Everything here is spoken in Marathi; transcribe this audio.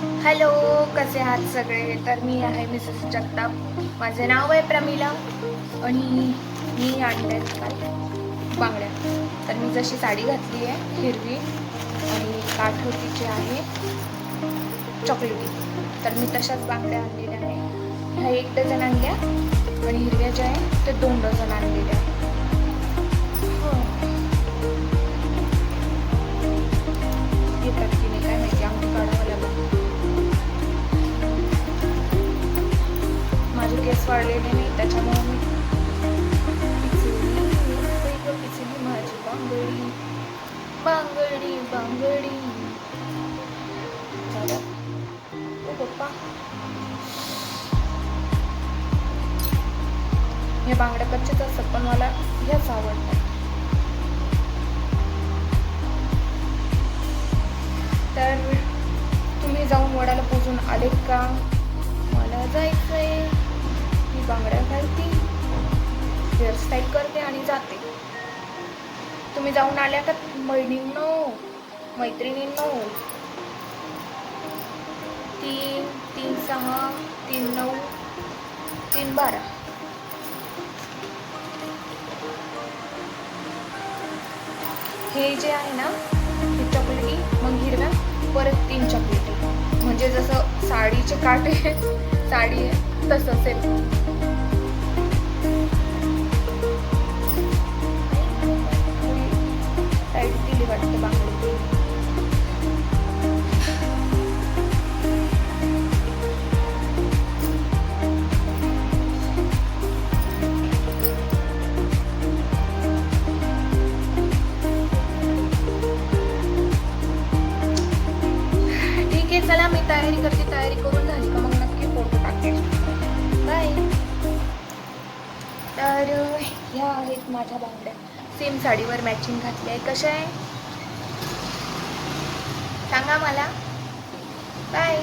हॅलो कसे आहात सगळे? तर मी आहे मिसेस जगताप. माझे नाव आहे प्रमिला आणि मी आणल्यात काल बांगड्या. तर मी जशी साडी घातली आहे हिरवी आणि काठोटीची आहे चॉकलेटी. तर मी तशाच बांगड्या आणलेल्या आहे ह्या एक डझन आणल्या आणि हिरव्या ज्या आहे ते दोन डझन आणलेल्या केस वाढलेले नाही त्याच्यामुळे मी पिचली, माझी बांगडी बांगडी बांगडी. झालं. ओ पप्पा. हे बांगड्या कच्चेच असतात पण मला ह्याच आवडतात. तर तुम्ही जाऊन वडाला पोचून आलेत का? मला जायचंय. मी बांगड्या घालते. हेअरस्टाईल करते आणि जाते. तुम्ही जाऊन आल्या का? बहिणींनो मैत्रिणींनो. तीन तीन सहा तीन नऊ तीन बारा. हे जे आहे ना ही चॉकलेटी मग हिरव्या परत तीन चॉकलेटी. म्हणजे जसं साडीचे काटे साडी आहे तसं आहे तयारी करते तयारी करून झाली का मग नक्की फोटो टाकते बाय. तर ह्या आहेत माझ्या बांगड्या सेम साडीवर मॅचिंग घातली आहे. कशा आहे? सांगा मला. बाय.